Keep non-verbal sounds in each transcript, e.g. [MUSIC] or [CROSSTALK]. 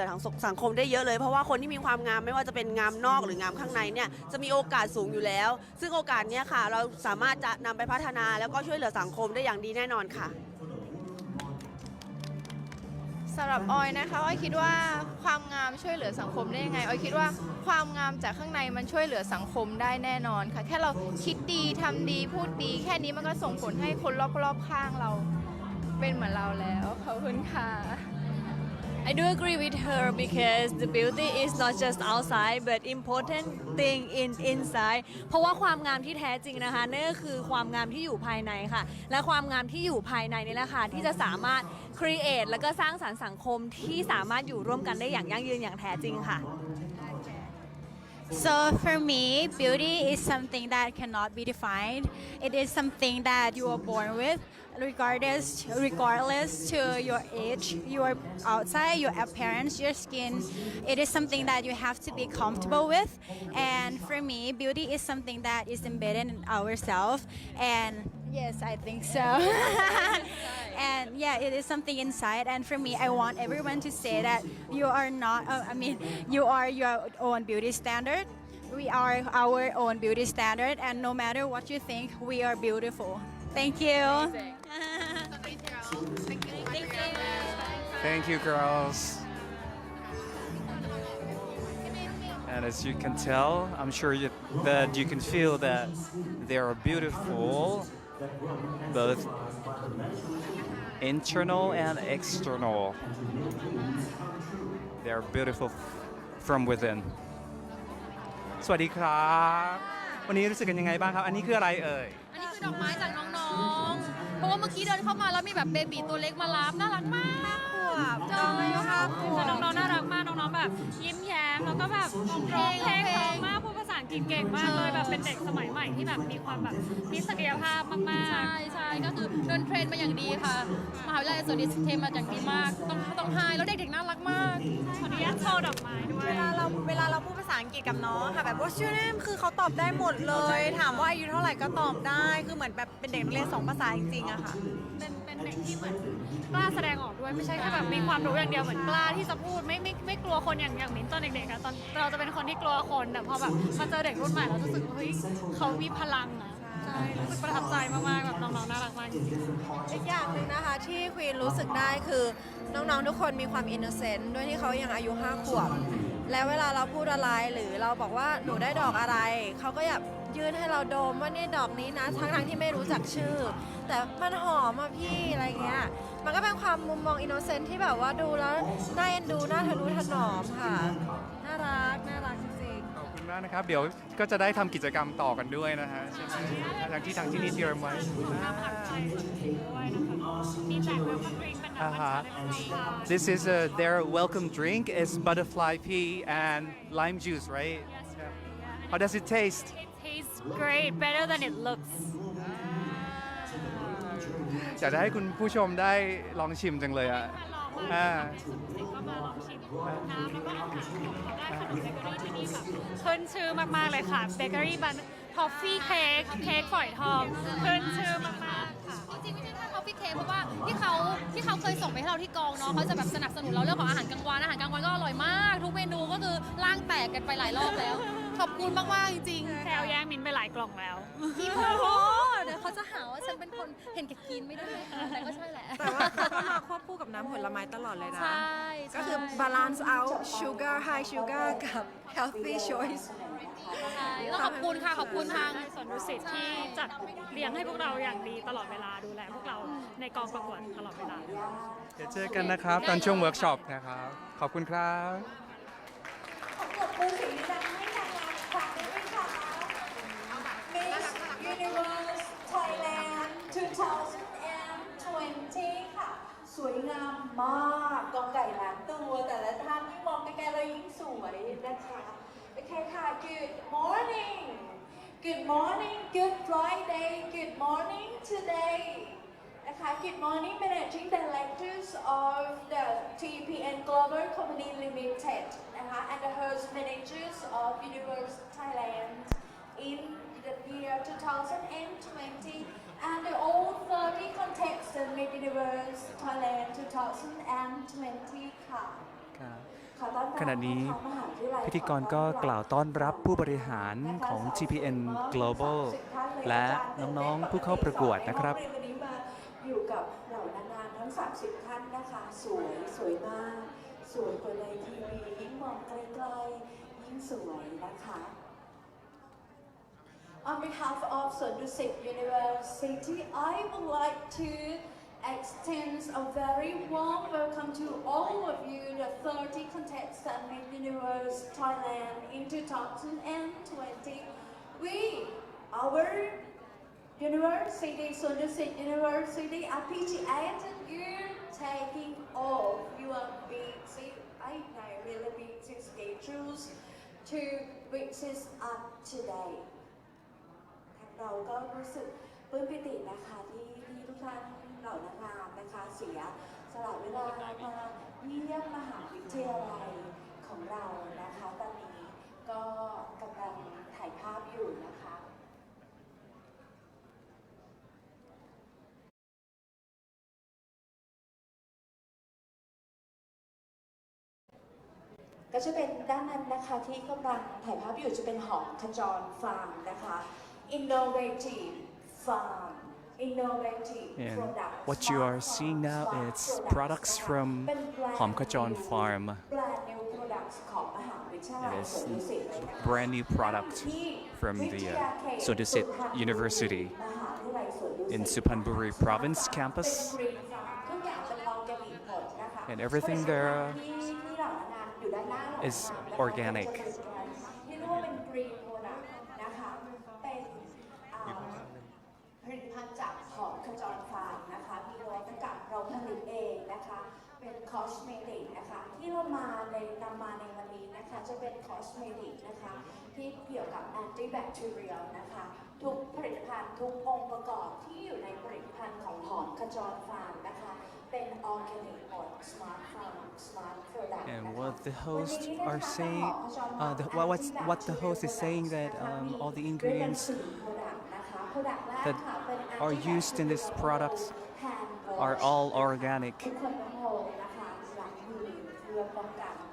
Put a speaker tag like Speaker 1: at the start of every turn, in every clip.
Speaker 1: ลือทางสังคมได้เยอะเลย เพราะว่าคนที่มีความงามไม่ว่าจะเป็นงามนอกหรืองามข้างในเนี่ยจะมีโอกาสสูงอยู่แล้ว ซึ่งโอกาสเนี้ยค่ะ เราสามารถจะนำไปพัฒนาแล้วก็ช่วยเหลือสังคมได้อย่างดีแน่นอนค่ะ
Speaker 2: สำหรับออยนะคะออยคิดว่าความงามช่วยเหลือสังคมได้ยังไงออยคิดว่าความงามจากข้างในมันช่วยเหลือสังคมได้แน่นอนค่ะ แค่เราคิดดีทำดีพูดดีแค่นี้มันก็ส่งผลให้คนรอบๆข้างเรา เป็นเหมือนเราแล้วขอบคุณค่ะ
Speaker 3: I do agree with her because the beauty is not just outside but important thing in inside เพราะว่าความงามที่แท้จริงนะคะนั่นก็คือความงามที่อยู่ภายในค่ะ และความงามที่อยู่ภายในนี่แหละค่ะที่จะสามารถ create แล้วก็สร้างสรรค์สังคมที่สามารถอยู่ร่วมกันได้อย่างยั่งยืนอย่างแท้จริงค่ะ
Speaker 4: So for me, beauty is something that cannot be defined. It is something that you are born with, regardless regardless to your age, your outside, your appearance, your skin. It is something that you have to be comfortable with. And for me, beauty is something that is embedded in ourselves. And yes, I think so. [LAUGHS] and yeah, it is something inside. And for me, I want everyone to say that you are not. Uh, I mean, you are your own beauty standard. We are our own beauty standard, and no matter what you think, we are beautiful. Thank you.
Speaker 5: Thank you, girls. And as you can tell, I'm sure you, that you can feel that they are beautiful, both internal and external. They are beautiful from within. สวัสดีครับ วันนี้รู้สึกกันยังไงบ้างครับ อันนี้คืออะไรเอ่ย
Speaker 6: อันนี้คือดอกไม้จากน้องๆ เพราะว่าเมื่อกี้เดินเข้ามาแล้วมีแบบเบบีตัวเล็กมารับน่ารักมากจอยค่ะคือน้องๆน่ารักมากน้องๆแบบ ยิ้มแย้มแล้วก็แบบร้องเพลงเพราะมากพูดภาษาอังกฤษเก่งมากเลยแบบเป็นเด็กสมัยใหม่ที่แบบมีความแบบมีศักยภาพมากๆ ใช่ใช่ก็คือโด นเทรนมาอย่างดีค่ะ มหาวิทยาลัยสวนดิสเทมมาอย่างดีมาก ต้องต้องไฮแล้วเด็กๆน่ารักมาก ขออนุญาตโชว์ดอกไม้ด้วย
Speaker 7: เวลาเราเวลาเราพูดภาษาอังกฤษกับน้องค่ะแบบว่าชื่อ name คือเขาตอบได้หมดเลย ถามว่าอายุเท่าไหร่ก็ตอบได้ คือเหมือนแบบเป็นเด็กนักเรียนสองภาษาจริงๆอะค่ะ
Speaker 6: เป็นเป็นเด็กที่เหมือนกล้าแสดงออกด้วยไม่ใช่แค่แบบมีความรู้อย่างเดียวเหมือนกล้าที่จะพูดไม่ไม่ไม่กลัวคนอย่างอย่างมิ้นตอนเด็กๆอะตอนเราจะเป็นคนที่กลัวคนแต่พอแบบมาเจอเด็กรุ่นใหม่เราจะรู้สึกว่าเฮ้ยเขามีพลังอะใช่รู้สึกประทับใจมากๆแบบน้องๆน่ารักมากจริง
Speaker 7: อีกอย่างหนึ่งนะคะที่ควีนรู้สึกได้คือน้องๆทุกคนมีความอินโนเซนต์ด้วยที่เขายังอายุ5ขวบแล้วเวลาเราพูดอะไรหรือเราบอกว่าหนูได้ดอกอะไร เขาก็อยากยื่นให้เราดมว่านี่ดอกนี้นะทั้งๆที่ไม่รู้จักชื่อ แต่มันหอมอะพี่อะไรเงี้ยมันก็เป็นความมุมมองอินโนเซนต์ที่แบบว่าดูแล้วน่าเอ็นดูน่าทะนุถนอมค่ะ
Speaker 5: มากนะครับ เดี๋ยวก็จะได้ทำกิจกรรมต่อกันด้วยนะฮะใช่ไหมทางที่ทางที่นี่เตรียมไว้
Speaker 6: มีแจกเวลคัมดริงเป็นแบบ
Speaker 5: อ่า
Speaker 6: วัน
Speaker 5: ฮะ
Speaker 6: ชาเลนจ์ค่ะ
Speaker 5: This is uh, their welcome drink. It's butterfly pea and lime juice, right? How does it taste?
Speaker 6: It tastes great better than it looks
Speaker 5: อยากจะให้คุณผู้ชมได้ลองชิมจังเลยอะ
Speaker 6: ลองมา
Speaker 5: อ่า
Speaker 6: สิก็มาลองชิมน้ำแล้วก็อาหารได้ขนมเบเกอรี่ที่นี่แบบขึ้นชื่อมากๆเลยค่ะเบเกอรี่บันทอฟฟี่เค้กเค้กฝอยทองขึ้นชื่อมากๆค่ะ
Speaker 8: จริงๆไม่ใช่แค่เขาพี่เคเพราะว่าที่เขาที่เขาเคยส่งไปให้เราที่กองเนาะเขาจะแบบสนับสนุนเราเรื่องของอาหารกลางวันอาหารกลางวันก็อร่อยมาก ทุกเมนูก็คือล่างแตกกันไปหลายรอบแล้ว ขอบคุณมากๆจริง
Speaker 6: แซวแย่งมินไปหลายกล่องแล้ว
Speaker 8: ๆพี่โอ้โห เดี๋ยวเขาจะหาว่าฉันเป็นคนเห็นแก่กินไม่ได้ค่ะแต่ก็ใช่แหละ
Speaker 7: แต่ว่าเขาก็มาควบคู่กับน้ำผลไม้ตลอดเลยนะ
Speaker 8: ใช่ใช่
Speaker 7: ก็คือ balance out sugar high sugar กับ healthy choice
Speaker 8: ใช่ต้องขอบคุณค่ะขอบคุณทาง
Speaker 6: สวนดุสิตที่จัดเลี้ยงให้พวกเราอย่างดีตลอดเวลาดูแลพวกเราในกองประกวดตลอดเวลา
Speaker 5: เดี๋ยวเจอกันนะครับ ตอนช่วงเวิร์กช็อปนะครับ ขอบคุณครับ
Speaker 9: Miss Universe Thailand 2020 ค่ะ สวยงามมากกองไก่หลานตัวแต่ละท่านที่มองไกลๆเรายิ่งสวยนะคะโอเคค่ะ Good morning Good morning Good Friday Good morning today นะคะ Good morning Managing Directors of the TPN Global Company Limited นะคะ and the host managers of Universe Thailand in the year 2020 and the all 30 contestants Miss Universe Thailand 2020 ค่ะ
Speaker 5: ครับ
Speaker 9: ขอต้อนรับ
Speaker 5: ขณะนี้
Speaker 9: ทางมหาวิทยาลัย
Speaker 5: พิธีกรก็กล่าวต้อนรับผู้บริหารของ TPN Global และน้องๆผู้เข้าประกวดนะครับ
Speaker 9: วันนี้มาอยู่กับเหล่านางงามทั้ง 30 ท่านนะคะ สวยสวยมาก สวยกว่าในทีวียิ่งมองไกลๆยิ่งสวยนะคะ On behalf of Sundusit University, I would like to extend a very warm welcome to all of you, the 30 contestants in Universe Thailand in 2020. We, our University, Sundusit University, appreciate you taking off your busy, I know, really busy schedules to witness us today. เราก็รู้สึกปลื้มปิตินะคะที่ที่ทุกท่านเหล่านางงามนะคะเสียสละเวลามาเยี่ยมมหาวิทยาลัยของเรานะคะตอนนี้ก็กำลังถ่ายภาพอยู่นะคะก็จะเป็นด้านนั้นนะคะที่กำลังถ่ายภาพอยู่จะเป็นหอขจรฟาร์มนะคะ innovative farm, innovative
Speaker 5: and
Speaker 9: products.
Speaker 5: What you are seeing now is products from Hom Kajon Farm. It is brand new product from the uh, University in Supanburi Province campus. And everything there is organic.
Speaker 9: คะที่เรามาในนำมาในวันนี้นะคะจะเป็นคอสเมติกนะคะที่เกี่ยวกับแอนตี้แบคทีเรียนะคะทุกผลิตภัณฑ์ทุกองค์ประกอบที่อยู่ในผลิตภัณฑ์ของหอมขจรฟาร์มนะคะเป็นออร์แกนิกหมด smart farm smart product
Speaker 5: And
Speaker 9: นะคะ
Speaker 5: what the
Speaker 9: วัน
Speaker 5: host
Speaker 9: นี้นะคะ
Speaker 5: are
Speaker 9: ทาง
Speaker 5: saying,
Speaker 9: หอขจรฟา
Speaker 5: uh,
Speaker 9: ร์ม
Speaker 5: the,
Speaker 9: นะคะ
Speaker 5: what, what's, what the host is
Speaker 9: Antibacterial
Speaker 5: saying that
Speaker 9: products
Speaker 5: um,
Speaker 9: นะคะ
Speaker 5: all the
Speaker 9: มีด้วยกัน
Speaker 5: ingredients
Speaker 9: สี่ product นะคะ product แรก
Speaker 5: that
Speaker 9: ค่ะเป็น
Speaker 5: are used in this
Speaker 9: antibacterial
Speaker 5: products
Speaker 9: hand
Speaker 5: are
Speaker 9: wash
Speaker 5: all
Speaker 9: นะคะ
Speaker 5: organic.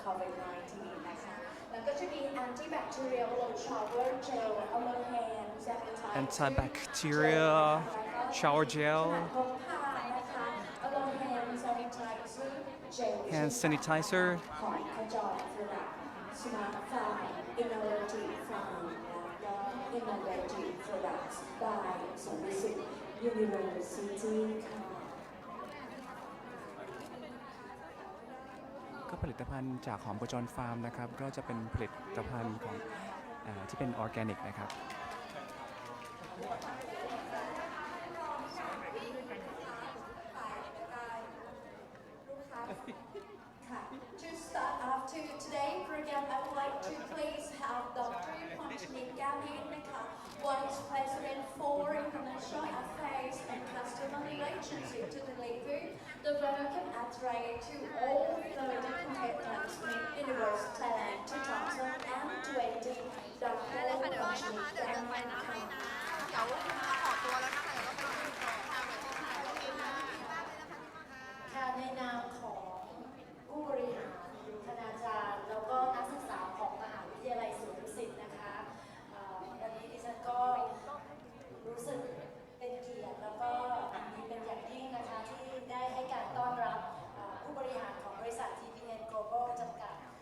Speaker 9: COVID-19 นะคะแล้วก็จะมี antibacterial shower gel
Speaker 5: shower gel
Speaker 9: hand sanitizer innovative products by University
Speaker 5: ก็ผลิตภัณฑ์จากหอมกระจรฟาร์มนะครับก็จะเป็นผลิตภัณฑ์ของอาที่เป็นออร์แกนิกนะครับ
Speaker 9: To start off to today program, I would like to please have Dr. Ponchnik Gamin, Vice President for International Affairs and Customer Relationship to deliver the welcome address to all ขอตัวแล้วนะคะเดี๋ยวเราไปดูก่อค่ะขอบคุณค่ะขอบคุณค่ะ
Speaker 10: ค่ะในนาม